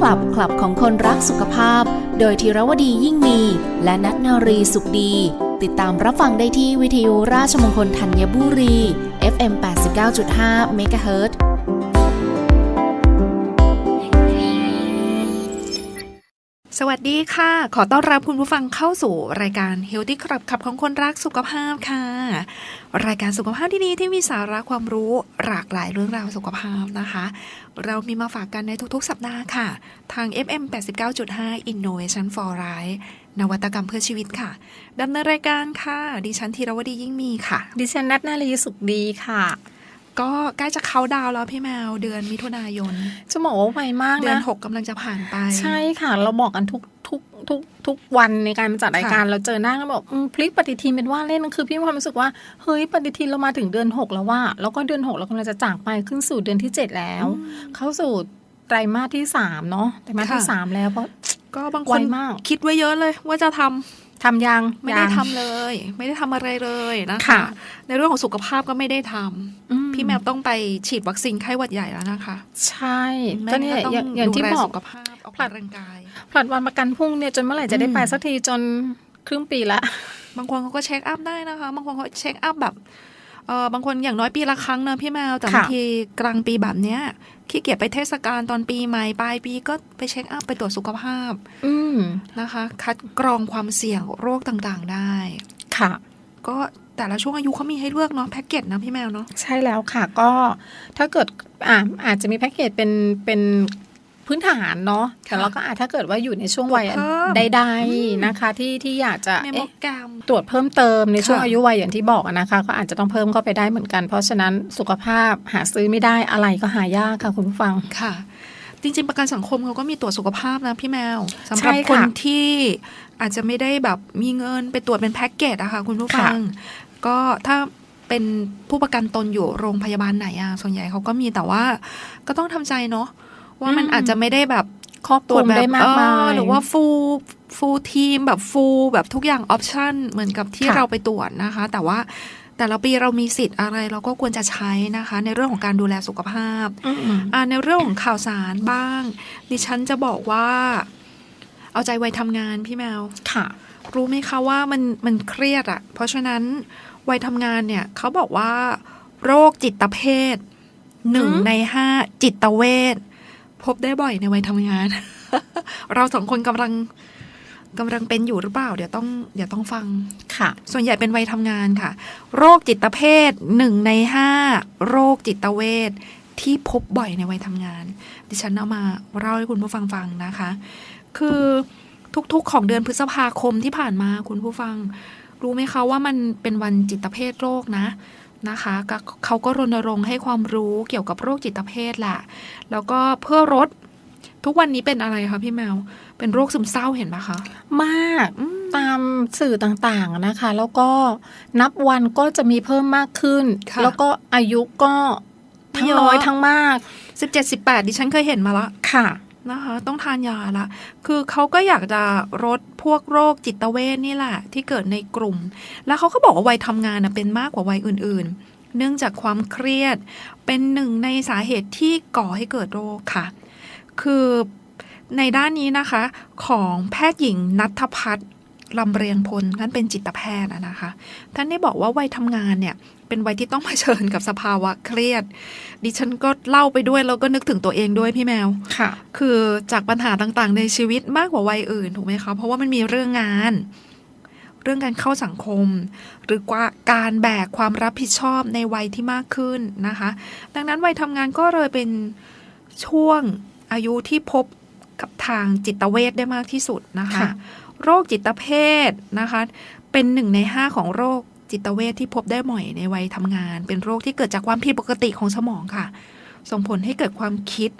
คลับคลับของคนรักสุขภาพ โดยธีรวดียิ่งมี และนัทนารีสุขดี ติดตามรับฟังได้ที่วิทยุราชมงคลธัญบุรี FM 89.5 MHz สวัสดีค่ะ ขอต้อนรับคุณผู้ฟังเข้าสู่รายการ Healthy Club ขับของคนรักสุขภาพค่ะ รายการสุขภาพที่ดีที่มีสาระความรู้หลากหลายเรื่องราวสุขภาพนะคะ เรามีมาฝากกันในทุกๆ สัปดาห์ค่ะ ทาง FM 89.5 Innovation for Life นวัตกรรมเพื่อชีวิตค่ะดำเนินรายการค่ะ ดิฉันธีรวดียิ่งมีค่ะ ดิฉันนัทนาลีสุขดีค่ะ ก็ใกล้จะเข้าดาวน์แล้วพี่แมวเดือนมิถุนายนจะบอกว่าไวมากเดือนนะหกกำลังจะผ่านไป ใช่ค่ะ เราบอกกันทุกทุกทุกทุกวันในการจัดรายการค่ะเราเจอหน้ากันบอกอืมพลิกปฏิทินเป็นว่าเล่นคือพี่มีความรู้สึกว่าเฮ้ยปฏิทินเรามาถึงเดือนหกแล้วว่า แล้วก็เดือนหกเรากำลังจะจากไปขึ้นสู่เดือนที่เจ็ดแล้ว เข้าสู่ไตรมาสที่สามเนาะไตรมาสที่ค่ะสามแล้วเพราะก็บางคไวนมากคิดไว้เยอะเลยว่าจะทำ ทำยังไม่ได้ยังทำเลย ไม่ได้ทำอะไรเลยนะคะค่ะในเรื่องของสุขภาพก็ไม่ได้ทำอืพี่แมวต้องไปฉีดวัคซีนไข้หวัดใหญ่แล้วนะคะ ใช่แม่ก็เนี่ยต้องอย่างอย่างที่ดูแลบอกสุขภาพออกผลัดกำลังกายผลัดวันประกันพรุ่งเนี่ยจนเมื่อไหร่จะได้ไปอืมสักทีจนครึ่งปีละ บางคนเขาก็เช็คอัพได้นะคะ บางคนเขาเช็คอัพแบบ เออบางคนอย่างน้อยปีละครั้งเนอะพี่แมวแต่ค่ะบางทีกลางปีแบบเนี้ยขี้เกียจไปเทศกาลตอนปีใหม่ปลายปีก็ไปเช็คอัพไปตรวจสุขภาพ อืมนะคะ คัดกรองความเสี่ยงโรคต่างๆได้ค่ะ ก็แต่ละช่วงอายุเขามีให้เลือกเนาะแพ็กเกจนะพี่แมวเนาะใช่แล้วค่ะก็ถ้าเกิดอ่าอาจจะมีแพ็กเกจเป็นเป็น พื้นฐานเนาะแต่ค่ะเราก็อาจถ้าเกิดว่าอยู่ในช่วงวัยตรวจเพิ่มใดๆนะคะ ที่ที่อยากจะเมโมเอ๊ะแกรมตรวจเพิ่มเติมในช่วงค่ะอายุวัยอย่างที่บอกอะนะคะ ก็อาจจะต้องเพิ่มเข้าไปได้เหมือนกัน เพราะฉะนั้นสุขภาพหาซื้อไม่ได้อะไรก็หายากค่ะคุณผู้ฟังค่ะ จริง ๆ ประกันสังคมเขาก็มีตรวจสุขภาพนะพี่แมวสำหใช่รับค่ะคนที่อาจจะไม่ได้แบบมีเงินไปตรวจเป็นแพ็กเกจอะค่ะคุณผู้ฟัง ก็ถ้าเป็นผู้ประกันตนอยู่โรงพยาบาลไหนอะส่วนใหญ่เขาก็มีแต่ว่าก็ต้องทำใจเนาะ ว่ามันอืมอาจจะไม่ได้แบบครอบตครวลุจมแบบได้มากมาเออยหรือว่าฟูลฟูลทีมแบบฟูลแบบทุกอย่างออปชันเหมือนกับที่ค่ะเราไปตรวจนะคะ แต่ว่าแต่ละปีเรามีสิทธิ์อะไรเราก็ควรจะใช้นะคะ ในเรื่องของการดูแลสุขภาพอืมอ่าในเรื่องของข่าวสารบ้าง ดิฉันจะบอกว่า เอาใจวัยทำงานพี่แมวค่ะ รู้ไหมคะว่ามันมันเครียดอะ่ะ เพราะฉะนั้นวัยทำงานเนี่ยเขาบอกว่า โรคจิตเภทหนึ่งอืมในห้าจิตเวช พบได้บ่อยในวัยทำงาน เราสองคนกำลังกำลังเป็นอยู่หรือเปล่า เดี๋ยวต้องเดี๋ยวต้องฟังค่ะ ส่วนใหญ่เป็นวัยทำงานค่ะ โรคจิตเภทหนึ่งในห้าโรคจิตเวชที่พบบ่อยในวัยทำงาน ดิฉันเอามาเล่าให้คุณผู้ฟังฟังนะคะ คือทุกๆของเดือนพฤษภาคมที่ผ่านมาคุณผู้ฟัง รู้ไหมคะว่ามันเป็นวันจิตเภทโรคนะ นะคะก็เขาก็รณรงค์ให้ความรู้เกี่ยวกับโรคจิตเภทแหละแล้วก็เพื่อลดทุกวันนี้เป็นอะไรคะพี่แมว เป็นโรคซึมเศร้าเห็นไหมคะ มากอืมตามสื่อต่างๆนะคะ แล้วก็นับวันก็จะมีเพิ่มมากขึ้นค่ะแล้วก็อายุก็ทั้งเยอะน้อยทั้งมากสิบเจ็ดสิบแปดดิฉันเคยเห็นมาละค่ะ นะคะ ต้องทานยาละ คือเขาก็อยากจะลดพวกโรคจิตเวชนี่แหละ ที่เกิดในกลุ่ม แล้วเขาก็บอกว่าวัยทำงานนะเป็นมากกว่าวัยอื่น ๆ เนื่องจากความเครียดเป็นหนึ่งในสาเหตุที่ก่อให้เกิดโรคค่ะ คือในด้านนี้นะคะของแพทย์หญิงนัทพัฒน์ ลำเรียงพลท่านเป็นจิตแพทย์อะนะคะท่านได้บอกว่าวัยทำงานเนี่ยเป็นวัยที่ต้องเผชิญกับสภาวะเครียด ดิฉันก็เล่าไปด้วยแล้วก็นึกถึงตัวเองด้วยพี่แมวค่ะ คือจากปัญหาต่างๆ ในชีวิตมากกว่าวัยอื่นถูกไหมคะเพราะว่ามันมีเรื่องงาน เรื่องการเข้าสังคม หรือว่าการแบกความรับผิดชอบในวัยที่มากขึ้นนะคะ ดังนั้นวัยทำงานก็เลยเป็นช่วงอายุที่พบกับทางจิตเวชได้มากที่สุดนะคะค่ะ โรคจิตเภทนะคะ เป็นหนึ่งในห้าของโรคจิตเวชที่พบได้บ่อยในวัยทำงาน เป็นโรคที่เกิดจากความผิดปกติของสมองค่ะ ส่งผลให้เกิดความคิด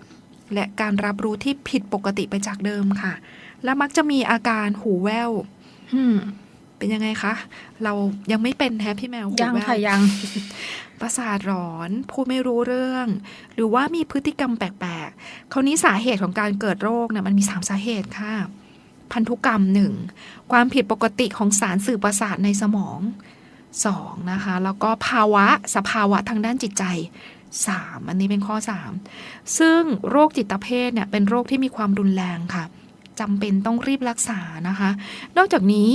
และการรับรู้ที่ผิดปกติไปจากเดิมค่ะ และมักจะมีอาการหูแว่วอืมเป็นยังไงคะ เรายังไม่เป็นแฮปพี่แมวหูยังแว่วค่ะยังประสาทร้อนพูดไม่รู้เรื่อง หรือว่ามีพฤติกรรมแปลกๆคราวนี้สาเหตุของการเกิดโรคเนี่ยมันมี 3 สาเหตุค่ะ พันธุกรรมหนึ่งความผิดปกติของสารสื่อประสาทในสมองสองนะคะ แล้วก็ภาวะสภาวะทางด้านจิตใจ 3 อันนี้เป็นข้อ 3 ซึ่งโรคจิตเภทเนี่ยเป็นโรคที่มีความรุนแรงค่ะจำเป็นต้องรีบรักษานะคะ นอกจากนี้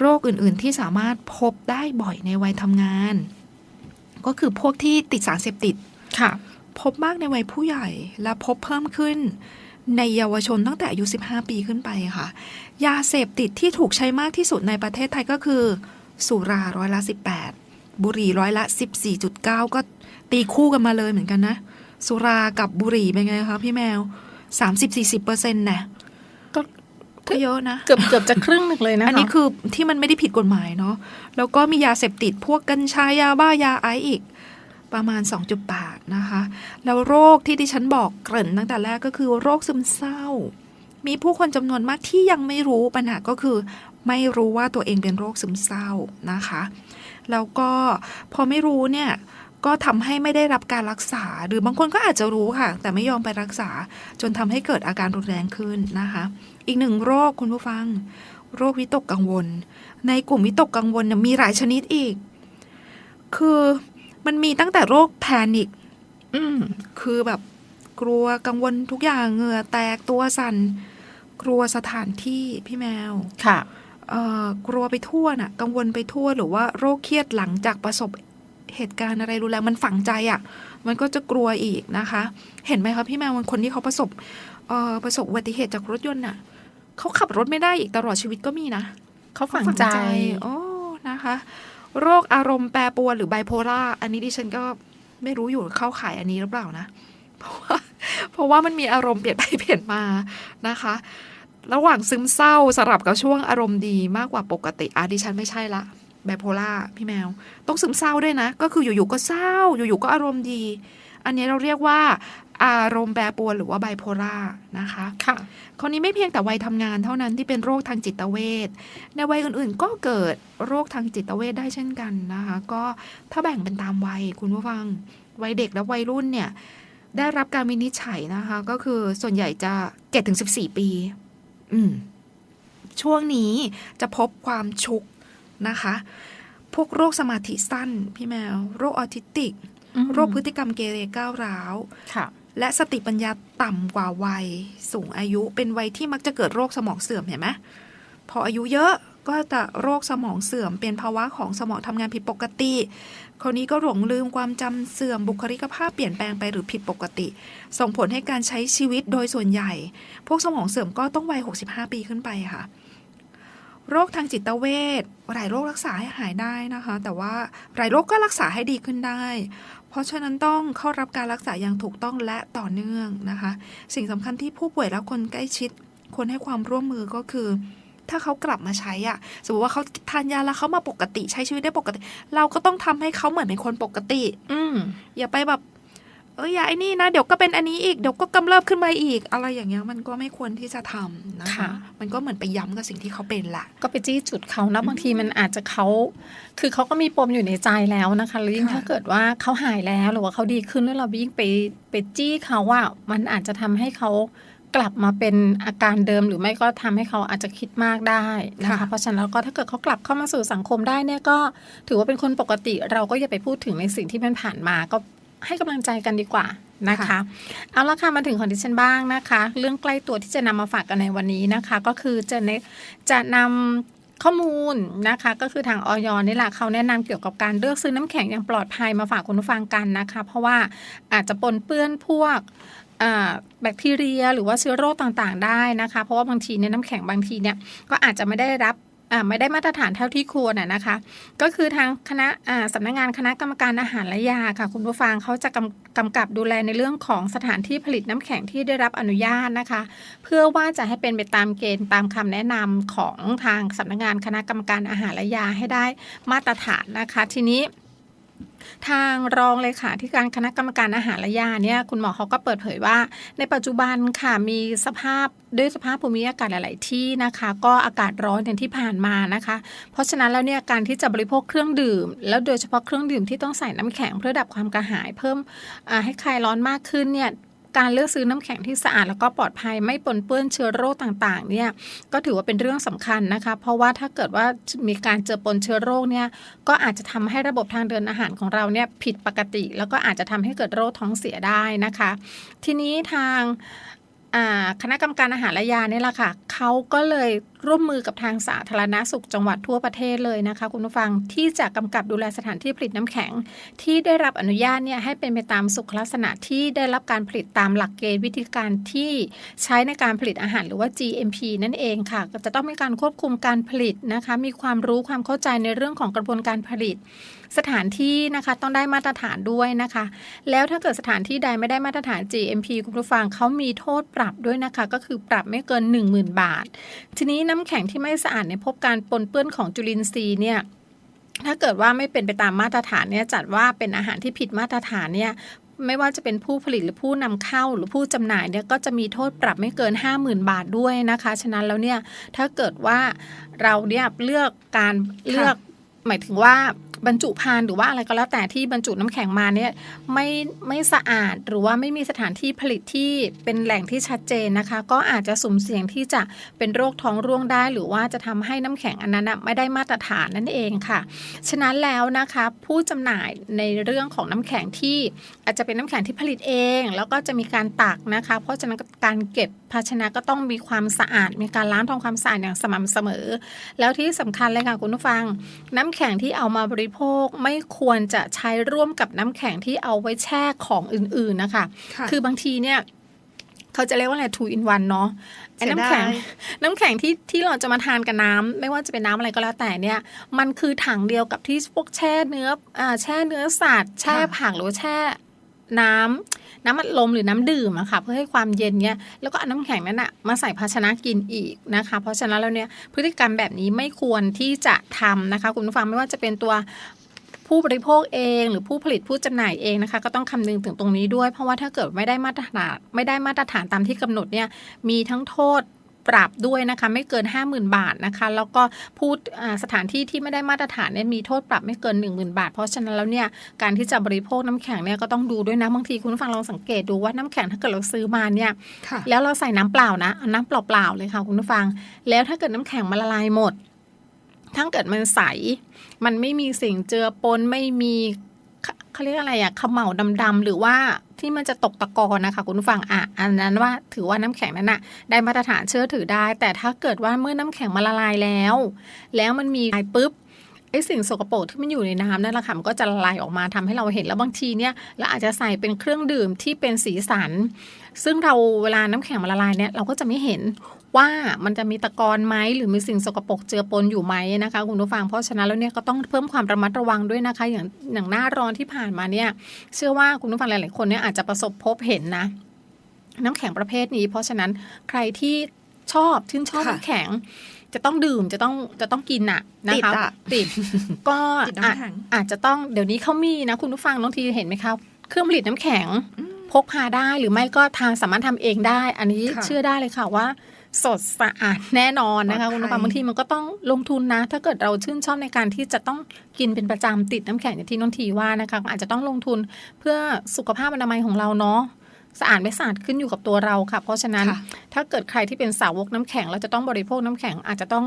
โรคอื่นๆที่สามารถพบได้บ่อยในวัยทำงาน ก็คือพวกที่ติดสารเสพติดค่ะ พบมากในวัยผู้ใหญ่และพบเพิ่มขึ้น ในเยาวชนตั้งแต่อายุ 15 ปีขึ้นไปค่ะ ยาเสพติดที่ถูกใช้มากที่สุดในประเทศไทยก็คือ สุราร้อยละ 18 บุหรี่ร้อยละ 14.9 ก็ตีคู่กันมาเลยเหมือนกันนะ สุรากับบุหรี่เป็นไงคะพี่แมว 30-40%เปอร์เซ็นต์นะก็ก็เยอะนะ เกือบเกือบจะครึ่งหนึ่งเลยนะคะอันนี้คือที่มันไม่ได้ผิดกฎหมายเนาะแล้วก็มียาเสพติดพวกกัญชายาบ้ายาไอซ์อีก ประมาณ 2.8 นะคะ แล้วโรคที่ดิฉันบอกเกริ่นตั้งแต่แรกก็คือโรคซึมเศร้า มีผู้คนจำนวนมากที่ยังไม่รู้ปัญหาก็คือ ไม่รู้ว่าตัวเองเป็นโรคซึมเศร้านะคะ แล้วก็พอไม่รู้เนี่ยก็ทำให้ไม่ได้รับการรักษา หรือบางคนก็อาจจะรู้ค่ะ แต่ไม่ยอมไปรักษา จนทำให้เกิดอาการรุนแรงขึ้นนะคะ อีกหนึ่งโรคคุณผู้ฟัง โรควิตกกังวล ในกลุ่มวิตกกังวลมีหลายชนิดอีก คือ มันมีตั้งแต่โรคแพนิคอืมคือแบบกลัวกังวลทุกอย่างเหงื่อแตกตัวสัน่นกลัวสถานที่พี่แมว ค่ะ เอ่อกลัวไปทั่วน่ะ กังวลไปทั่วหรือว่าโรคเครียดหลังจากประสบเหตุการณ์อะไรรุนแรงมันฝังใจอะ่ะ มันก็จะกลัวอีกนะคะ เห็นไหมคะพี่แมวมันคนที่เขาประสบเอ่อประสบอุบัติเหตุจากรถยนต์น่ะเขาขับรถไม่ได้อีกตลอดชีวิตก็มีนะเขาฝังใจ โอ้นะคะ โรคอารมณ์แปรปรวนหรือไบโพล่าอันนี้ดิฉันก็ไม่รู้อยู่เข้าข่ายอันนี้หรือเปล่านะ เพราะว่าเพราะว่ามันมีอารมณ์เปลี่ยนไปเปลี่ยนมานะคะ ระหว่างซึมเศร้าสลับกับช่วงอารมณ์ดีมากกว่าปกติอะดิฉันไม่ใช่ละไบโพล่าพี่แมว ต้องซึมเศร้าด้วยนะ ก็คืออยู่ๆก็เศร้า อยู่ๆก็อารมณ์ดี อันนี้เราเรียกว่า อารมณ์แปรปรวนหรือว่าไบโพล่านะคะค่ะคราวนี้ไม่เพียงแต่วัยทำงานเท่านั้นที่เป็นโรคทางจิตเวชในวัยอื่นๆ ก็เกิดโรคทางจิตเวชได้เช่นกันนะคะ ก็ถ้าแบ่งเป็นตามวัยคุณผู้ฟังวัยเด็กและวัยรุ่นเนี่ยได้รับการวินิจฉัยนะคะ ก็คือส่วนใหญ่จะเจ็ดถึงสิบสี่ปี อืมช่วงนี้จะพบความชุกนะคะ พวกโรคสมาธิสั้น พี่แมว โรคออทิสติก โรคพฤติกรรมเกเรก้าวร้าวค่ะ และสติปัญญาต่ำกว่าวัยสูงอายุเป็นวัยที่มักจะเกิดโรคสมองเสื่อมเห็นไหมพออายุเยอะก็จะโรคสมองเสื่อม เป็นภาวะของสมองทำงานผิดปกติ คนนี้ก็หลงลืมความจำเสื่อมบุคลิกภาพเปลี่ยนแปลงไปหรือผิดปกติ ส่งผลให้การใช้ชีวิตโดยส่วนใหญ่ พวกสมองเสื่อมก็ต้องวัย 65 ปีขึ้นไปค่ะ โรคทางจิตเวชหลายโรครักษาให้หายได้นะคะ แต่ว่าหลายโรคก็รักษาให้ดีขึ้นได้ เพราะฉะนั้นต้องเข้ารับการรักษาอย่างถูกต้องและต่อเนื่องนะคะ สิ่งสำคัญที่ผู้ป่วยและคนใกล้ชิดควรให้ความร่วมมือก็คือ ถ้าเขากลับมาใช้อะสมมติว่าเขาทานยาแล้วเขามาปกติใช้ชีวิตได้ปกติ เราก็ต้องทำให้เขาเหมือนเป็นคนปกติ อืมอย่าไปแบบ เอ้ยอย่าไอ้นี่นะ เดี๋ยวก็เป็นอันนี้อีก เดี๋ยวก็กำเริบขึ้นมาอีก อะไรอย่างเงี้ยมันก็ไม่ควรที่จะทำนะคะค่ะมันก็เหมือนไปย้ำกับสิ่งที่เขาเป็นละก็ไปจี้จุดเขานะบางทีมันอาจจะเขา คือเขาก็มีปมอยู่ในใจแล้วนะคะแล้วยิ่งค่ะถ้าเกิดว่าเขาหายแล้วหรือว่าเขาดีขึ้นแล้วเรายิ่งไปไปจี้เขาว่ามันอาจจะทำให้เขากลับมาเป็นอาการเดิมหรือไม่ก็ทำให้เขาอาจจะคิดมากได้นะคะ เพราะฉะนั้นแล้วก็ถ้าเกิดเขากลับเข้ามาสู่สังคมได้เนี่ยก็ถือว่าเป็นคนปกติเราก็อย่าไปพูดถึงในสิ่งที่มันผ่านมาก็ ให้กำลังใจกันดีกว่านะคะเอาละค่ะมาถึงของดิฉันบ้างนะคะ เรื่องใกล้ตัวที่จะนำมาฝากกันในวันนี้นะคะ ก็คือจะเนจะนำข้อมูลนะคะก็คือทางออยนี่แหละเขาแนะนำเกี่ยวกับการเลือกซื้อน้ำแข็งอย่างปลอดภัยมาฝากคุณผู้ฟังกันนะคะ เพราะว่าอาจจะปนเปื้อนพวกอ่าแบคทีเรีย หรือว่าเชื้อโรคต่างๆ ได้นะคะ เพราะว่าบางทีเนี่ยน้ำแข็งบางทีเนี่ยก็อาจจะไม่ได้รับอ่า ไม่ได้มาตรฐานเท่าที่ควรนะนะคะ ก็คือทางคณะอ่าสำนักงานคณะกรรมการอาหารและยาค่ะ คุณผู้ฟังเขาจะกำกำกับดูแลในเรื่องของสถานที่ผลิตน้ำแข็งที่ได้รับอนุญาตนะคะ เพื่อว่าจะให้เป็นไปตามเกณฑ์ตามคำแนะนำของทางสำนักงานคณะกรรมการอาหารและยาให้ได้มาตรฐานนะคะ ทีนี้ ทางรองเลขาธิการคณะกรรมการอาหารและยาเนี่ยคุณหมอเขาก็เปิดเผยว่า ในปัจจุบันค่ะมีสภาพด้วยสภาพภูมิอากาศหลาย ๆ ที่นะคะ ก็อากาศร้อนอย่างที่ผ่านมานะคะ เพราะฉะนั้นแล้วเนี่ยการที่จะบริโภคเครื่องดื่ม แล้วโดยเฉพาะเครื่องดื่มที่ต้องใส่น้ำแข็งเพื่อดับความกระหายเพิ่มให้คลายร้อนมากขึ้นเนี่ย การเลือกซื้อน้ำแข็งที่สะอาดแล้วก็ปลอดภัยไม่ปนเปื้อนเชื้อโรคต่างๆเนี่ยก็ถือว่าเป็นเรื่องสำคัญนะคะ เพราะว่าถ้าเกิดว่ามีการเจอปนเชื้อโรคเนี่ยก็อาจจะทำให้ระบบทางเดินอาหารของเราเนี่ยผิดปกติ แล้วก็อาจจะทำให้เกิดโรคท้องเสียได้นะคะ ทีนี้ทางคณะกรรมการอาหารและยาเนี่ยแหละค่ะเขาก็เลย ร่วมมือกับทางสาธารณาสุขจังหวัดทั่วประเทศเลยนะคะคุณผู้ฟังที่จะกำกับดูแลสถานที่ผลิตน้ำแข็ง ที่ได้รับอนุญาตเนี่ยให้เป็นไปตามสุขลักษณะที่ได้รับการผลิตตามหลักเกณฑ์วิธีการที่ใช้ในการผลิตอาหารหรือว่า GMP นั่นเองค่ะ ก็จะต้องมีการควบคุมการผลิตนะคะ มีความรู้ความเข้าใจในเรื่องของกระบวนการผลิตสถานที่นะคะต้องได้มาตรฐานด้วยนะคะ แล้วถ้าเกิดสถานที่ใดไม่ได้มาตรฐาน GMP คุณผู้ฟังเขามีโทษปรับด้วยนะคะ ก็คือปรับไม่เกิน 10,000 บาท ทีนี้น้ำแข็งที่ไม่สะอาดเนี่ยพบการปนเปื้อนของจุลินทรีย์เนี่ยถ้าเกิดว่าไม่เป็นไปตามมาตรฐานเนี่ยจัดว่าเป็นอาหารที่ผิดมาตรฐานเนี่ยไม่ว่าจะเป็นผู้ผลิตหรือผู้นำเข้าหรือผู้จำหน่ายเนี่ยก็จะมีโทษปรับไม่เกิน 50,000 บาทด้วยนะคะ ฉะนั้นแล้วเนี่ยถ้าเกิดว่าเราเนี่ยเลือกการเลือกหมายถึงว่า บรรจุภัณฑ์หรือว่าอะไรก็แล้วแต่ที่บรรจุน้ำแข็งมาเนี่ยไม่ไม่สะอาดหรือว่าไม่มีสถานที่ผลิตที่เป็นแหล่งที่ชัดเจนนะคะ ก็อาจจะสุ่มเสี่ยงที่จะเป็นโรคท้องร่วงได้ หรือว่าจะทำให้น้ำแข็งอันนั้นไม่ได้มาตรฐานนั่นเองค่ะ ฉะนั้นแล้วนะคะผู้จำหน่ายในเรื่องของน้ำแข็งที่อาจจะเป็นน้ำแข็งที่ผลิตเอง แล้วก็จะมีการตักนะคะ เพราะฉะนั้นการเก็บภาชนะก็ต้องมีความสะอาด มีการล้างทำความสะอาดอย่างสม่ำเสมอ แล้วที่สำคัญเลยค่ะคุณผู้ฟัง น้ำแข็งที่เอามาบริโภคไม่ควรจะใช้ร่วมกับน้ำแข็งที่เอาไว้แช่ของอื่นๆนะคะค่ะคือบางทีเนี่ยเขาจะเรียกว่าอะไร two in one เนาะไอ้น้ำแข็งเสียดายน้ำแข็งที่ที่เราจะมาทานกับน้ำไม่ว่าจะเป็นน้ำอะไรก็แล้วแต่เนี่ย มันคือถังเดียวกับที่พวกแช่เนื้ออ่าแช่เนื้อสัตว์แช่ผักหรือว่าแช่น้ำ น้ำอัดลมหรือน้ำดื่มอะค่ะเพื่อให้ความเย็นเนี่ยแล้วก็เอาน้ำแข็งนั้นอะมาใส่ภาชนะกินอีกนะคะ เพราะฉะนั้นแล้วเนี่ยพฤติกรรมแบบนี้ไม่ควรที่จะทำนะคะคุณผู้ฟังไม่ว่าจะเป็นตัวผู้บริโภคเองหรือผู้ผลิตผู้จำหน่ายเองนะคะ ก็ต้องคำนึงถึงตรงนี้ด้วย เพราะว่าถ้าเกิดไม่ได้มาตรฐานไม่ได้มาตรฐานตามที่กำหนดเนี่ยมีทั้งโทษ ปรับด้วยนะคะไม่เกิน 50,000 บาทนะคะแล้วก็ผู้อ่าสถานที่ที่ไม่ได้มาตรฐานเนี่ยมีโทษปรับไม่เกิน 10,000 บาท เพราะฉะนั้นแล้วเนี่ยการที่จะบริโภคน้ำแข็งเนี่ยก็ต้องดูด้วยนะบางทีคุณผู้ฟังลองสังเกตดูว่าน้ำแข็งถ้าเกิดเราซื้อมาเนี่ยค่ะแล้วเราใส่น้ำเปล่านะเอาน้ำเปล่าๆเลยค่ะคุณผู้ฟัง แล้วถ้าเกิดน้ำแข็งมันละลายหมดถ้าเกิดมันใส มันไม่มีสิ่งเจือปนไม่มี เขาเรียกอะไรอะขม่าดำๆหรือว่าที่มันจะตกตะกอนนะคะ คุณฟังอะอันนั้นว่าถือว่าน้ำแข็งนั้นอะได้มาตรฐานเชื่อถือได้ แต่ถ้าเกิดว่าเมื่อน้ำแข็งมาละลายแล้ว แล้วมันมีลายปุ๊บไอ้สิ่งสกปรกที่มันอยู่ในน้ำนั่นแหละค่ะมันก็จะละลายออกมาทำให้เราเห็นแล้วบางทีเนี่ยเราอาจจะใส่เป็นเครื่องดื่มที่เป็นสีสัน ซึ่งเราเวลาน้ำแข็งมาละลายเนี่ยเราก็จะไม่เห็น ว่ามันจะมีตะกอนไหมหรือมีสิ่งสกปรกเจือปนอยู่ไหมนะคะคุณผู้ฟังเพราะฉะนั้นแล้วเนี่ยก็ต้องเพิ่มความระมัดระวังด้วยนะคะ อย่างอย่างหน้าร้อนที่ผ่านมาเนี่ย เชื่อว่าคุณผู้ฟังหลาย ๆ คนเนี่ยอาจจะประสบพบเห็นนะ น้ำแข็งประเภทนี้ เพราะฉะนั้นใครที่ชอบชื่นชอบค่ะน้ำแข็งจะต้องดื่มจะต้องจะต้องกินน่ะนะติดคะอะติดก็ติดอาจน้ำแข็งอาจจะต้องเดี๋ยวนี้เขามีนะ คุณผู้ฟังน้องทีเห็นไหมคะเครื่องผลิตน้ำแข็งพกพาได้หรือไม่ก็ทางสามารถทำเองได้ อันนี้ค่ะเชื่อได้เลยค่ะว่า สดสะอาดแน่นอนนะคะปลอดภัยคุณผู้ฟังบางทีมันก็ต้องลงทุนนะ ถ้าเกิดเราชื่นชอบในการที่จะต้องกินเป็นประจำติดน้ำแข็งอย่างที่น้องทีว่านะคะอาจจะต้องลงทุนเพื่อสุขภาพอนามัยของเราเนาะสะอาดไม่สะอาดขึ้นอยู่กับตัวเราค่ะ เพราะฉะนั้นค่ะถ้าเกิดใครที่เป็นสาวกน้ำแข็ง แล้วจะต้องบริโภคน้ำแข็ง อาจจะต้อง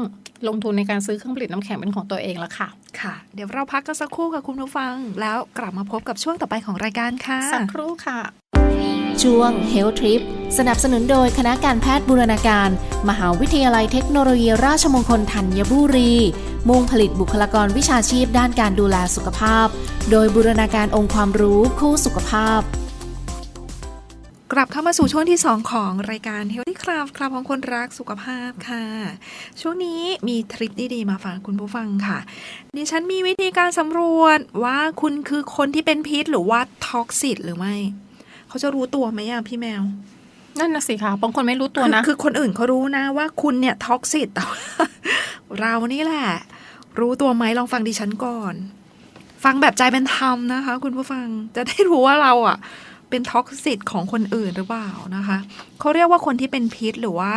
ลงทุนในการซื้อเครื่องผลิตน้ำแข็งเป็นของตัวเองละค่ะค่ะ เดี๋ยวเราพักกันสักครู่ค่ะคุณผู้ฟัง แล้วกลับมาพบกับช่วงต่อไปของรายการค่ะสักครู่ค่ะ ช่วง Health Trip สนับสนุนโดยคณะการแพทย์บูรณาการ มหาวิทยาลัยเทคโนโลยีราชมงคลธัญบุรี มุ่งผลิตบุคลากรวิชาชีพด้านการดูแลสุขภาพ โดยบูรณาการองค์ความรู้คู่สุขภาพ กลับเข้ามาสู่ช่วงที่ 2 ของรายการ Healthy Club คลับของคนรักสุขภาพค่ะ ช่วงนี้มีทริปดีๆมาฝากคุณผู้ฟังค่ะดิฉันมีวิธีการสำรวจว่าคุณคือคนที่เป็นพิษหรือว่าท็อกซิตหรือไม่ เขาจะรู้ตัวไหมอะพี่แมว นั่นนะสิคะบางคนไม่รู้ตัวนะ คือคือคนอื่นเขารู้นะว่าคุณเนี่ยท็อกซิตแต่ว่าเรานี่แหละ รู้ตัวไหมลองฟังดิฉันก่อน ฟังแบบใจเป็นธรรมนะคะ คุณผู้ฟังจะได้รู้ว่าเราอะเป็นท็อกซิตของคนอื่นหรือเปล่านะคะเขาเรียกว่าคนที่เป็นพิษหรือว่า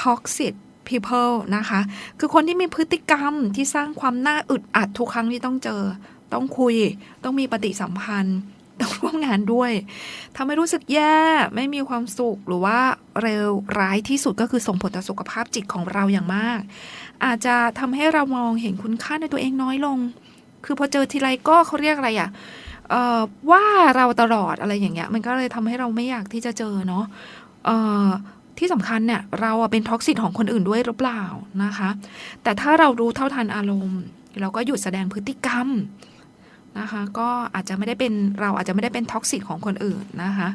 ท็อกซิต people นะคะ คือคนที่มีพฤติกรรมที่สร้างความน่าอึดอัดทุกครั้งที่ต้องเจอ ต้องคุย ต้องมีปฏิสัมพันธ์ ต้องร่วมงานด้วยทำให้รู้สึกแย่ไม่มีความสุขหรือว่าเร็วร้ายที่สุดก็คือส่งผลต่อสุขภาพจิตของเราอย่างมาก อาจจะทำให้เรามองเห็นคุณค่าในตัวเองน้อยลง คือพอเจอทีไรก็เขาเรียกอะไรอะ่ะว่าเราตลอดอะไรอย่างเงี้ย มันก็เลยทำให้เราไม่อยากที่จะเจอเนาะที่สำคัญเนี่ยเราเป็นท็อกซิตของคนอื่นด้วยหรือเปล่านะคะ แต่ถ้าเรารู้เท่าทันอารมณ์ เราก็หยุดแสดงพฤติกรรม นะคะ ก็อาจจะไม่ได้เป็นเราอาจจะไม่ได้เป็นท็อกซิตของคนอื่นนะคะ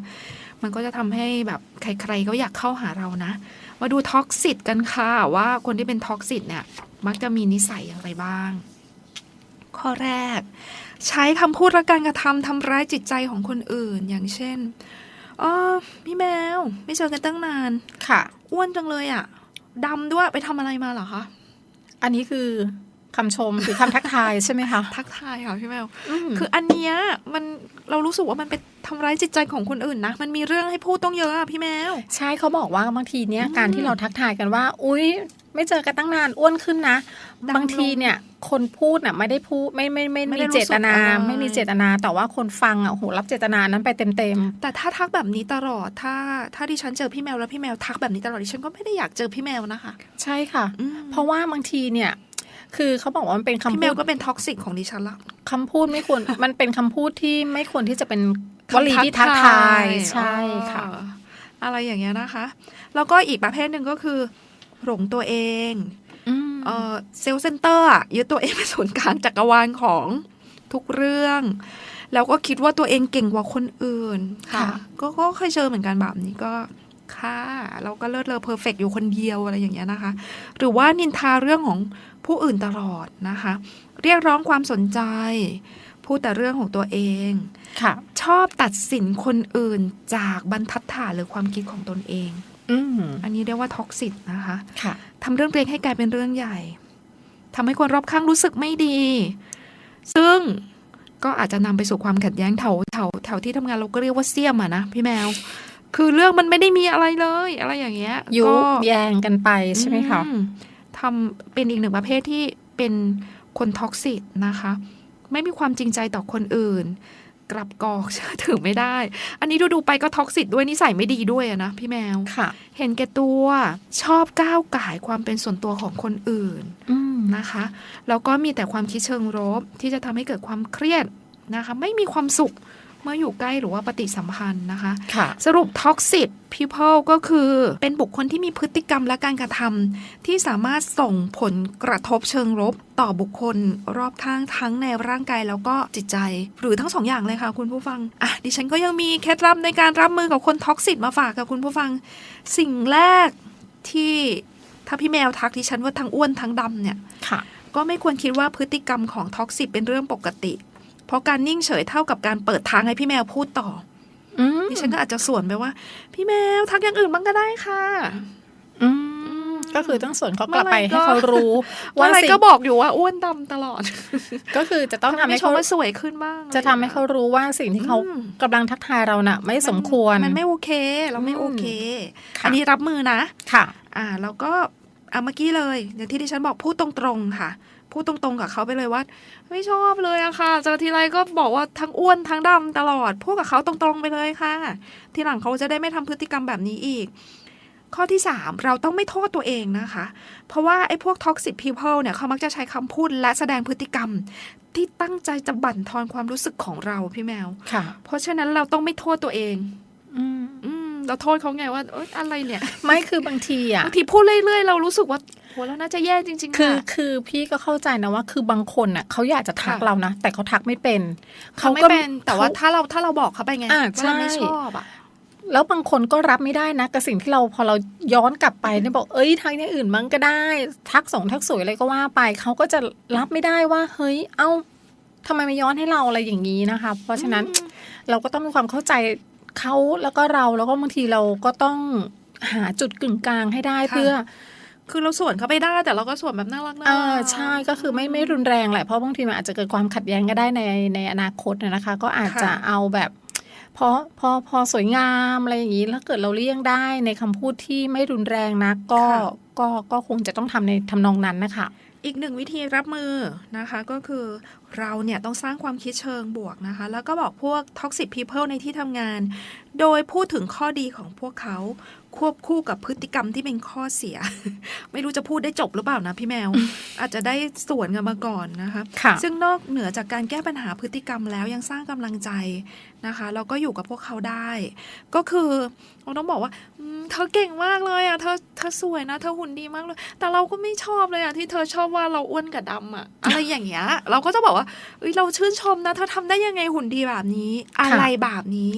มันก็จะทำให้แบบใครๆก็อยากเข้าหาเรานะ มาดูท็อกซิตกันค่ะว่าคนที่เป็นท็อกซิตเนี่ยมักจะมีนิสัยอย่างไรบ้าง ข้อแรก ใช้คำพูดและการกระทำทำร้ายจิตใจของคนอื่นอย่างเช่นอ๋อพี่แมว ไม่เจอกันตั้งนานค่ะ อ้วนจังเลยอะ่ะดำด้วยไปทำอะไรมาเหรอคะ อันนี้คือ คำชมหรือคำทักทายใช่ไหมคะ ทักทายค่ะพี่แมวมคืออันเนี้ยมันเรารู้สึกว่ามันเป็นทำร้ายจิตใจของคนอื่นนะ มันมีเรื่องให้พูดต้องเยอะอะพี่แมว ใช่เขาบอกว่าบางทีเนี้ยอืมการที่เราทักทายกันว่า อุ๊ยไม่เจอกันตั้งนานอ้วนขึ้นนะดำลงบางทีเนี่ยคนพูดน่ะไม่ได้พูดไม่ไม่ไม่ไม่ไม่ได้มีรู้เจตนาสึกอะไรไม่มีเจตนาแต่ว่าคนฟังอะโอ้โหรับเจตนานั้นไปเต็มเต็มแต่ถ้าทักแบบนี้ตลอดถ้าถ้าดิฉันเจอพี่แมวแล้วพี่แมวทักแบบนี้ตลอดดิฉันก็ไม่ได้อยากเจอพี่แมวนะคะๆใช่ค่ะอืมเพราะว่าบางทีเนี่ย คือเขาบอกว่ามันเป็นคำพี่แมพูวดก็เป็นท็อกซิกของดิฉันละคำพูดไม่ควร มันเป็นคำพูดที่ไม่ควรที่จะเป็นวลีคำที่ทักทายใช่ค่ะอ๋ออะไรอย่างเงี้ยนะคะ แล้วก็อีกประเภทหนึ่งก็คือ หลงตัวเองอืมเออเซลล์เซนเตอร์อะยึดตัวเองเป็นศูนย์กลางจักรวาลของทุกเรื่องแล้วก็คิดว่าตัวเองเก่งกว่าคนอื่นค่ะ ก็ก็เคยเจอเหมือนกันแบบนี้ก็ค่ะ เราก็เลิศเลอเพอร์เฟกอยู่คนเดียวอะไรอย่างเงี้ยนะคะ หรือว่านินทาเรื่องของ ผู้อื่นตลอดนะคะ เรียกร้องความสนใจ พูดแต่เรื่องของตัวเองค่ะชอบตัดสินคนอื่นจากบรรทัดฐานหรือความคิดของตนเองอืมอันนี้เรียกว่าท็อกซิตนะคะค่ะทำเรื่องเล็กให้กลายเป็นเรื่องใหญ่ทำให้คนรอบข้างรู้สึกไม่ดี ซึ่งก็อาจจะนำไปสู่ความขัดแย้งแถวแถวแถวที่ทำงานเราก็เรียกว่าเสี่ยมอะนะพี่แมว คือเรื่องมันไม่ได้มีอะไรเลย อะไรอย่างเงี้ยยุก็แยงกันไปใช่ไหมคะอื ทำเป็นอีกหนึ่งประเภทที่เป็นคนท็อกซิตนะคะ ไม่มีความจริงใจต่อคนอื่น กลับกอกเชื่อถือไม่ได้ อันนี้ดูดูๆไปก็ท็อกซิตด้วยนิสัยไม่ดีด้วยอะนะพี่แมวค่ะ เห็นแก่ตัวชอบก้าวก่ายความเป็นส่วนตัวของคนอื่นอืมนะคะแล้วก็มีแต่ความคิดเชิงลบที่จะทำให้เกิดความเครียดนะคะ ไม่มีความสุข เมื่ออยู่ใกล้หรือว่าปฏิสัมพันธ์นะคะค่ะสรุป toxic people ก็คือเป็นบุคคลที่มีพฤติกรรมและการกระทำที่สามารถส่งผลกระทบเชิงลบต่อบุคคลรอบข้างทั้งในร่างกายแล้วก็จิตใจ หรือทั้งสองอย่างเลยค่ะคุณผู้ฟัง อะ ดิฉันก็ยังมีเคล็ดลับในการรับมือกับคนท็อกซิตมาฝากกับคุณผู้ฟัง สิ่งแรกที่ถ้าพี่แมวทักดิฉันว่าทั้งอ้วนทั้งดำเนี่ยค่ะก็ไม่ควรคิดว่าพฤติกรรมของท็อกซิตเป็นเรื่องปกติ เพราะการนิ่งเฉยเท่ากับการเปิดทางให้พี่แมวพูดต่ออืมดิฉันก็อาจจะสวนไปว่า พี่แมวทักอย่างอื่นบ้างก็ได้ค่ะ อืมก็คือต้องส่วนเขากลับไปให้เขารู้ ว่าว่าอะไรสิ่งก็บอกอยู่ว่าอ้วนดำตลอด ก็คือจะต้องทำไม่ให้ชมเขาว่าสวยขึ้นบ้าง จะทำให้เขารู้ว่าสิ่งที่เขาอืมกำลังทักทายเราน่ะ ไม่สมควร มันไม่โอเค เราไม่โอเคค่ะอันนี้รับมือนะ ค่ะ อ่า แล้วก็ อะเมื่อกี้เลยอย่างที่ดิฉันบอกพูดตรงๆค่ะ พูดตรงๆกับเขาไปเลยว่า ไม่ชอบเลยอะค่ะ เจอทีไรก็บอกว่าทั้งอ้วนทั้งดำตลอด พูดกับเขาตรงๆไปเลยค่ะ ทีหลังเขาจะได้ไม่ทำพฤติกรรมแบบนี้อีก ข้อที่สามเราต้องไม่โทษตัวเองนะคะ เพราะว่าไอ้พวก toxic people เนี่ยเขามักจะใช้คำพูดและแสดงพฤติกรรมที่ตั้งใจจะบั่นทอนความรู้สึกของเราพี่แมว ค่ะ เพราะฉะนั้นเราต้องไม่โทษตัวเอง อืมอืม เราโทษเขาไงว่าเอยอะไรเนี่ย ไม่คือบางทีอะบางทีพูดเรื่อยๆ เรารู้สึกว่าโหเราน่าจะแย่จริงๆคืออะคือพี่ก็เข้าใจนะว่าคือบางคนน่ะเขาอยากจะทักค่ะเรานะ แต่เขาทักไม่เป็นเขาไม่เป็นแต่ว่าถ้าเราถ้าเราบอกเขาไปไงอ่าว่าเราไม่ใช่ชอบอะแล้วบางคนก็รับไม่ได้นะกับสิ่งที่เราพอเราย้อนกลับไปเนี่ยบอกเอ้ยทักอย่างอื่นมั้งก็ได้ ทักส่งทักสวยอะไรก็ว่าไปเขาก็จะรับไม่ได้ว่า เฮ้ย เอ้าทำไมไม่ย้อนให้เราอะไรอย่างนี้นะคะ เพราะฉะนั้นเราก็ต้องมีความเข้าใจ เขาแล้วก็เราแล้วก็บางทีเราก็ต้องหาจุดกึ่งกลางให้ได้ค่ะเพื่อ คือเราสวนเขาไปได้แต่เราก็สวนแบบน่ารักน่าเอรัอใช่ก็คือไม่ไม่รุนแรงแหละเพราะบางทีมันอาจจะเกิดความขัดแย้งก็ได้ในในอนาคตนะนะคะ ก็อาจจะค่ะเอาแบบพอพอพอสวยงามอะไรอย่างนี้แล้วเกิดเราเลี่ยงได้ในคำพูดที่ไม่รุนแรงนะก็ค่ะก็ก็คงจะต้องทำในทำนองนั้นนะคะ อีกหนึ่งวิธีรับมือนะคะก็คือเราเนี่ยต้องสร้างความคิดเชิงบวกนะคะ แล้วก็บอกพวก toxic people ในที่ทำงาน โดยพูดถึงข้อดีของพวกเขาควบคู่กับพฤติกรรมที่เป็นข้อเสีย ไม่รู้จะพูดได้จบหรือเปล่านะพี่แมว อาจจะได้สวนกันมาก่อนนะคะค่ะซึ่งนอกเหนือจากการแก้ปัญหาพฤติกรรมแล้วยังสร้างกำลังใจ นะคะแล้วก็อยู่กับพวกเขาได้ ก็คือเราต้องบอกว่าอืมเธอเก่งมากเลยอะเธอเธอสวยนะเธอหุ่นดีมากเลย แต่เราก็ไม่ชอบเลยอะที่เธอชอบว่าเราอ้วนกับดำอะอะไรอย่างเงี้ย เราก็จะบอกว่าเอ้ยเราชื่นชมนะเธอทำได้ยังไงหุ่นดีแบบนี้ อะไรแบบนี้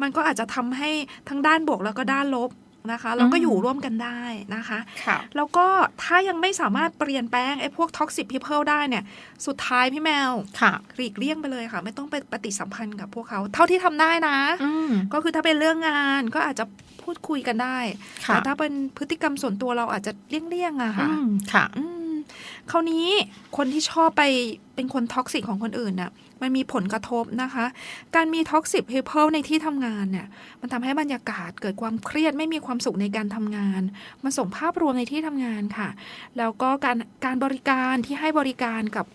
มันก็อาจจะทำให้ทั้งด้านบวกแล้วก็ด้านลบ นะคะเราก็อืมอยู่ร่วมกันได้นะคะค่ะแล้วก็ถ้ายังไม่สามารถเปลี่ยนแปลงไอ้พวกท็อกซิ p พีเพิลได้เนี่ย สุดท้ายพี่แมวค่ะหลีกเลี่ยงไปเลยค่ะ ไม่ต้องไปปฏิสัมพันธ์กับพวกเขา เท่าที่ทำได้นะอืมก็คือถ้าเป็นเรื่องงานก็อาจจะพูดคุยกันได้ค่ะแต่ถ้าเป็นพฤติกรรมส่วนตัวเราอาจจะเลี่ยงๆอะอืค่ะมค่ะอืมคราวนี้คนที่ชอบไปเป็นคนท็อกซิกของคนอื่นน่ะ มันมีผลกระทบนะคะ การมีท็อกซิ p พีเพิลในที่ทำงานเนี่ยมันทำให้บรรยากาศเกิดความเครียดไม่มีความสุขในการทำงาน มันส่งภาพรวมในที่ทำงานค่ะ แล้วก็การการบริการที่ให้บริการกับ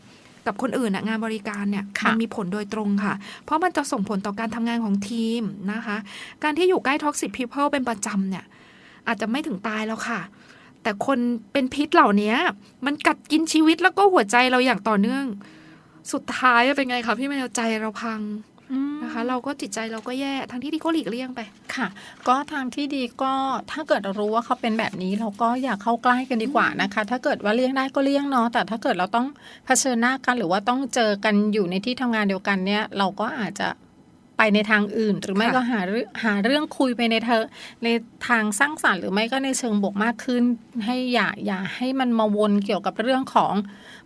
กับคนอื่นน่ะงานบริการเนี่ยค่ะมันมีผลโดยตรงค่ะ เพราะมันจะส่งผลต่อการทำงานของทีมนะคะ การที่อยู่ใกล้ท็อกซิ p พีเพิลเป็นประจำเนี่ยอาจจะไม่ถึงตายแล้วค่ะแต่คนเป็นพิษเหล่านี้มันกัดกินชีวิตแล้วก็หัวใจเราอย่างต่อเนื่อง สุดท้ายเป็นไงคะพี่แมวใจเราพังอืมนะคะเราก็จิตใจเราก็แย่ทั้งที่ที่ก็หลีกเลี่ยงไปค่ะ ก็ทางที่ดีก็ถ้าเกิดเรารู้ว่าเขาเป็นแบบนี้เราก็อย่าเข้าใกล้กันดีกว่านะคะ ถ้าเกิดว่าเลี่ยงได้ก็เลี่ยงเนาะแต่ถ้าเกิดเราต้องเผชิญหน้ากันหรือว่าต้องเจอกันอยู่ในที่ทำงานเดียวกันเนี่ย เราก็อาจจะไปในทางอื่น หรือไม่ค่ะก็หาเรื่องหาเรื่องคุยไปในเธอในทางสร้างสรรค์หรือไม่ก็ในเชิงบวกมากขึ้น ให้อย่าอย่าให้มันมาวนเกี่ยวกับเรื่องของ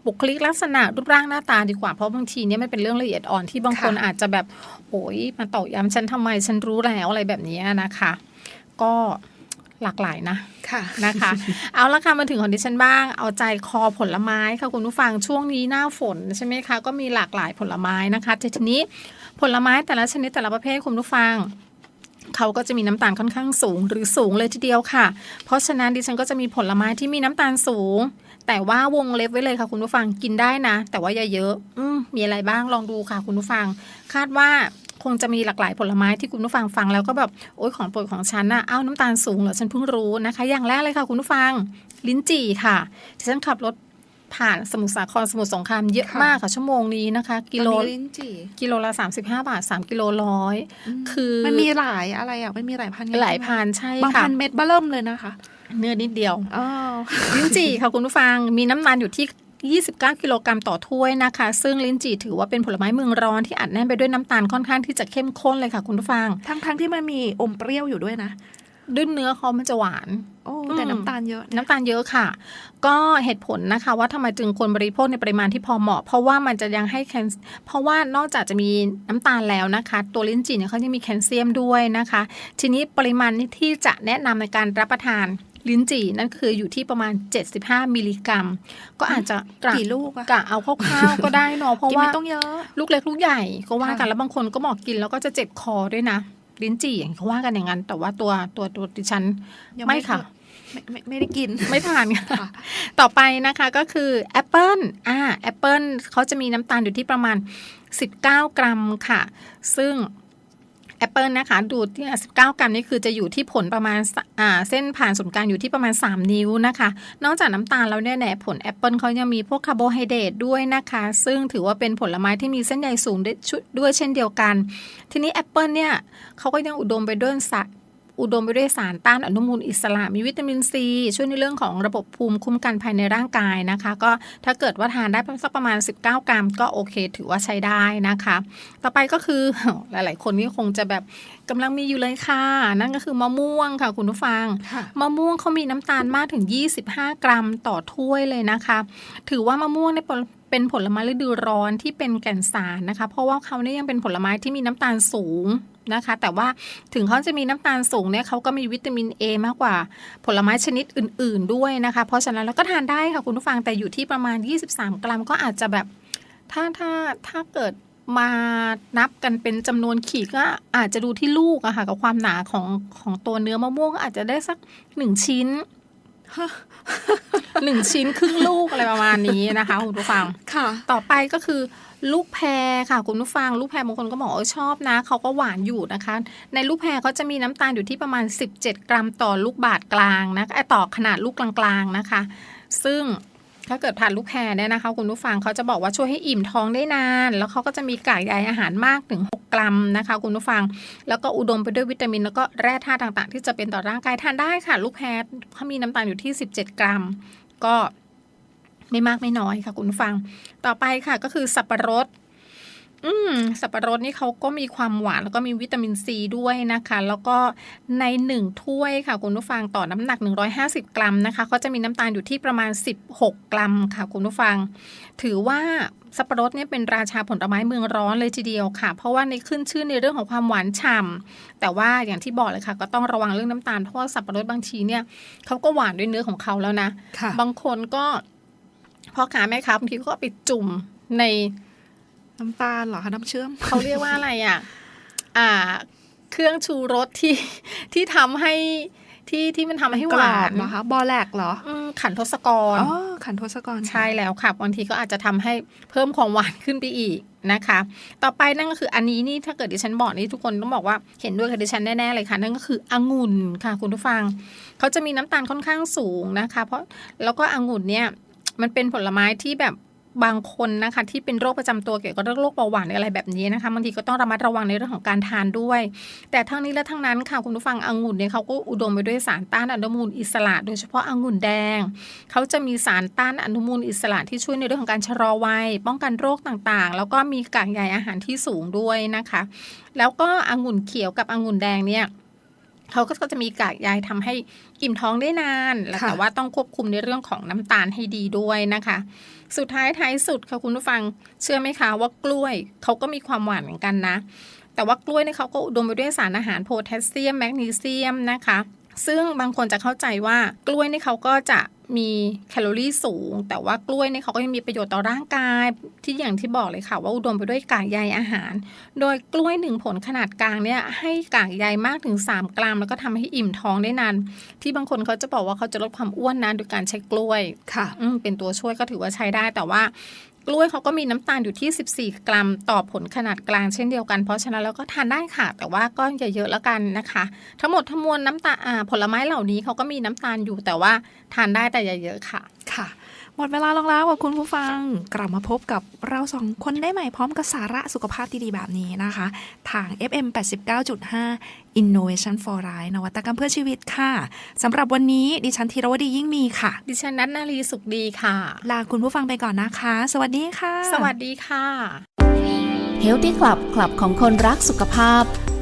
บุคลิกลักษณะรูปร่างหน้าตาดีกว่า เพราะบางทีเนี่ยมันเป็นเรื่องละเอียดอ่อนที่บางคนค่ะอาจจะแบบโอ้ยมาตอกย้ำฉันทำไมฉันรู้แล้วอะไรแบบนี้นะคะ ก็หลากหลายนะค่ะนะคะ เอาละค่ะมาถึงของดิฉันบ้าง เอาใจคอผลไม้ค่ะคุณผู้ฟังช่วงนี้หน้าฝนใช่ไหมคะ ก็มีหลากหลายผลไม้นะคะแต่ทีนี้ผลไม้แต่ละชนิดแต่ละประเภทคุณผู้ฟังเขาก็จะมีน้ำตาลค่อนข้างสูงหรือสูงเลยทีเดียวค่ะ เพราะฉะนั้นดิฉันก็จะมีผลไม้ที่มีน้ำตาลสูง แต่ว่าวงเล็บไว้เลยค่ะคุณผู้ฟังกินได้นะ แต่ว่าอย่าเยอะ อืมีอะไรบ้างลองดูค่ะคุณผู้ฟัง คาดว่าคงจะมีหลากหลายผลไม้ที่คุณผู้ฟังฟังแล้วก็แบบโอ๊ยของโปรดของฉันน่ะเอ้าน้ำตาลสูงเหรอฉันเพิ่งรู้นะคะ อย่างแรกเลยค่ะคุณผู้ฟัง ลิ้นจี่ค่ะที่ฉันขับรถ ผ่านสมุทรสาครสมุทรสงครามเยอะค่ะมากค่ะชั่วโมงนี้นะคะ กิโลตอนนี้ลิ้นจี่กิโลละ 35 บาท 3 กิโลร้อยคือมันมีหลายอะไรอะมันมีหลายพันธุ์หลายพันใช่บางค่ะพันเม็ดเบ้อเริ่มเลยนะคะ เนื้อนิดเดียวอ๋อลิ้นจี่ค่ะคุณผู้ฟังมีน้ำตาลอยู่ที่29 กิโลกรัมต่อถ้วยนะคะ ซึ่งลิ้นจี่ถือว่าเป็นผลไม้เมืองร้อนที่อัดแน่นไปด้วยน้ำตาลค่อนข้างที่จะเข้มข้นเลยค่ะคุณผู้ฟัง ทั้งทั้งที่มันมีอมเปรี้ยวอยู่ด้วยนะ ด้วยเนื้อเขามันจะหวานโอ้อืมแต่น้ำตาลเยอะ น้ำตาลเยอะค่ะ ก็เหตุผลนะคะ ว่าทำไมจึงควรบริโภคในปริมาณที่พอเหมาะ เพราะว่ามันจะยังให้แคลเพราะว่านอกจากจะมีน้ำตาลแล้วนะคะ ตัวลิ้นจี่เนี่ยเขายังมีแคลเซียมด้วยนะคะ ทีนี้ปริมาณที่จะแนะนำในการรับประทานลิ้นจี่นั่นคืออยู่ที่ประมาณ 75 มิลลิกรัม ก็อาจจะกะกี่ลูกอะกะเอาคร่าวๆก็ได้เนาะเพราะกินว่าไม่ต้องเยอะ ลูกเล็กลูกใหญ่ก็ว่ากันค่ะแล้วบางคนก็บอกกินแล้วก็จะเจ็บคอด้วยนะ ลิ้นจี่อย่างเขาว่ากันอย่างนั้น แต่ว่าตัวตัวตัวดิฉันยังไม่ค่ะไม่ไม่ไม่ได้กิน ไม่ทานค่ะค่ะ ต่อไปนะคะก็คือแอปเปิลอ่าแอปเปิลเขาจะมีน้ำตาลอยู่ที่ประมาณ 19 กรัมค่ะ ซึ่ง แอปเปิลนะคะดูที่19 กรัมนี่คือจะอยู่ที่ผลประมาณอ่าเส้นผ่านศูนย์กลางอยู่ที่ประมาณ 3 นิ้วนะคะ นอกจากน้ำตาลแล้วเนี่ยแหละผลแอปเปิลเขายังมีพวกคาร์โบไฮเดรตด้วยนะคะ ซึ่งถือว่าเป็นผลไม้ที่มีเส้นใยสูงด้วยชุด้วยเช่นเดียวกัน ทีนี้แอปเปิลเนี่ยเขาก็ยังอุดมไปด้วยสาร อุดมไปด้วยสารต้านอนุมูลอิสระ มีวิตามินซี ช่วยในเรื่องของระบบภูมิคุ้มกันภายในร่างกายนะคะ ก็ถ้าเกิดว่าทานได้สักประมาณ 19 กรัม ก็โอเค ถือว่าใช้ได้นะคะ ต่อไปก็คือหลาย ๆ คนนี่คงจะแบบกำลังมีอยู่เลยค่ะ นั่นก็คือมะม่วงค่ะคุณผู้ฟังค่ะมะม่วงเขามีน้ำตาลมากถึง 25 กรัมต่อถ้วยเลยนะคะ ถือว่ามะม่วงเนี่ย เป็นผลไม้ฤดูร้อนที่เป็นแก่นสารนะคะ เพราะว่าเขาเนี่ยยังเป็นผลไม้ที่มีน้ำตาลสูงนะคะ แต่ว่าถึงเขาจะมีน้ำตาลสูงเนี่ยเขาก็มีวิตามิน A มากกว่าผลไม้ชนิดอื่น ๆ ด้วยนะคะ เพราะฉะนั้นเราก็ทานได้ค่ะคุณผู้ฟังแต่อยู่ที่ประมาณ 23 กรัมก็อาจจะแบบถ้าถ้าถ้าเกิดมานับกันเป็นจำนวนขีดก็อาจจะดูที่ลูกอะค่ะกับความหนาของของตัวเนื้อมะม่วงอาจจะได้สักหนึ่งชิ้น หนึ่งชิ้นครึ่งลูกอะไรประมาณนี้นะคะคุณผู้ฟังค่ะ ต่อไปก็คือลูกแพรค่ะคุณผู้ฟัง ลูกแพรบางคนก็บอกว่าชอบนะเขาก็หวานอยู่นะคะ ในลูกแพรเขาจะมีน้ำตาลอยู่ที่ประมาณ 17 กรัมต่อลูกบาทกลางนะคะเอ่อต่อขนาดลูกกลางๆนะคะ ซึ่ง ถ้าเกิดทานลูกแพรเนี่ยนะคะคุณผู้ฟังเขาจะบอกว่าช่วยให้อิ่มท้องได้นาน แล้วเขาก็จะมีกากใยอาหารมากถึง 6 กรัมนะคะ คุณผู้ฟัง แล้วก็อุดมไปด้วยวิตามิน แล้วก็แร่ธาตุต่างๆ ที่จะเป็นต่อร่างกายทานได้ค่ะ ลูกแพรเขามีน้ำตาลอยู่ที่ 17 กรัม ก็ไม่มากไม่น้อยค่ะคุณผู้ฟัง ต่อไปค่ะก็คือสับปะรด อืม สับปะรดนี่เขาก็มีความหวานแล้วก็มีวิตามินซีด้วยนะคะ แล้วก็ในหนึ่งถ้วยค่ะคุณผู้ฟังต่อน้ำหนัก 150 กรัมนะคะเขาจะมีน้ำตาลอยู่ที่ประมาณ 16 กรัมค่ะคุณผู้ฟัง ถือว่าสับปะรดเนี่ยเป็นราชาผลไม้เมืองร้อนเลยทีเดียวค่ะ เพราะว่าในขึ้นชื่อในเรื่องของความหวานฉ่ำแต่ว่าอย่างที่บอกเลยค่ะ ก็ต้องระวังเรื่องน้ำตาลเพราะว่าสับปะรดบางทีเนี่ยเขาก็หวานด้วยเนื้อของเขาแล้วนะค่ะบางคนก็พ่อค้าแม่ค้าบางทีก็เอาไปจุ่มใน น้ำตาลเหรอคะน้ำเชื่อม เขาเรียกว่าอะไรอะ อ่า เครื่องชูรสที่ที่ทำให้ที่ที่มันทำให้หกรวาอบนเหรอคะบอแลกเหรออืมขันทศกรอ๋อขันทศกรค่ะใช่แล้วค่ะบางทีก็อาจจะทำให้เพิ่มความหวานขึ้นไปอีกนะคะ ต่อไปนั่นก็คืออันนี้นี่ถ้าเกิดดิฉันบอกนี่ทุกคนต้องบอกว่าเห็นด้วยกับดิฉันแน่ๆเลยค่ะ นั่นก็คือองุ่นค่ะคุณผู้ฟังเขาจะมีน้ำตาลค่อนข้างสูงนะคะ เพราะแล้วก็องุ่นเนี่ยมันเป็นผลไม้ที่แบบ บางคนนะคะที่เป็นโรคประจำตัวเกี่ยวกับโรคเบาหวานหรืออะไรแบบนี้นะคะบางทีก็ต้องระมัดระวังในเรื่องของการทานด้วย แต่ทั้งนี้และทั้งนั้นค่ะคุณผู้ฟังองุ่นเนี่ยเขาก็อุดมไปด้วยสารต้านอนุมูลอิสระ โดยเฉพาะองุ่นแดง เขาจะมีสารต้านอนุมูลอิสระที่ช่วยในเรื่องของการชะลอวัยป้องกันโรคต่างๆ แล้วก็มีกากใยอาหารที่สูงด้วยนะคะ แล้วก็องุ่นเขียวกับองุ่นแดงเนี่ย เขาก็จะมีกากใยทำให้อิ่มท้องได้นานและค่ะแต่ว่าต้องควบคุมในเรื่องของน้ำตาลให้ดีด้วยนะคะ สุดท้ายท้ายสุดค่ะคุณผู้ฟังเชื่อไหมคะว่ากล้วยเขาก็มีความหวานเหมือนกันนะ แต่ว่ากล้วยเนี่ยเขาก็อุดมไปด้วยสารอาหารโพแทสเซียมแมกนีเซียมนะคะ ซึ่งบางคนจะเข้าใจว่ากล้วยนี่เขาก็จะมีแคลอรี่สูง แต่ว่ากล้วยเนี่ยเขาก็ยังมีประโยชน์ต่อร่างกาย ที่อย่างที่บอกเลยค่ะ ว่าอุดมไปด้วยกากใยอาหาร โดยกล้วยหนึ่งผลขนาดกลางเนี่ยให้กากใยมากถึง 3 กรัม แล้วก็ทำให้อิ่มท้องได้นาน ที่บางคนเขาจะบอกว่าเขาจะลดความอ้วนนะโดยการใช้กล้วยค่ะอืมเป็นตัวช่วยก็ถือว่าใช้ได้แต่ว่า กล้วยเขาก็มีน้ำตาลอยู่ที่ 14 กรัม ต่อผลขนาดกลางเช่นเดียวกัน เพราะฉะนั้นเราก็ทานได้ค่ะ แต่ว่าก็อย่าเยอะแล้วกันนะคะ ทั้งหมดทั้งมวลน้ำตาลผลไม้เหล่านี้เขาก็มีน้ำตาลอยู่แต่ว่าทานได้แต่อย่าเยอะค่ะค่ะ หมดเวลาลงแล้วค่ะคุณผู้ฟัง กลับมาพบกับเราสองคนได้ใหม่พร้อมกับสาระสุขภาพดีๆแบบนี้นะคะ ทาง FM 89.5 Innovation for Life นวัตกรรมเพื่อชีวิตค่ะสำหรับวันนี้ดิฉันธีรวดียิ่งมีค่ะ ดิฉันนัทนารีสุขดีค่ะ ลาคุณผู้ฟังไปก่อนนะคะ สวัสดีค่ะ สวัสดีค่ะ Healthy Club คลับของคนรักสุขภาพ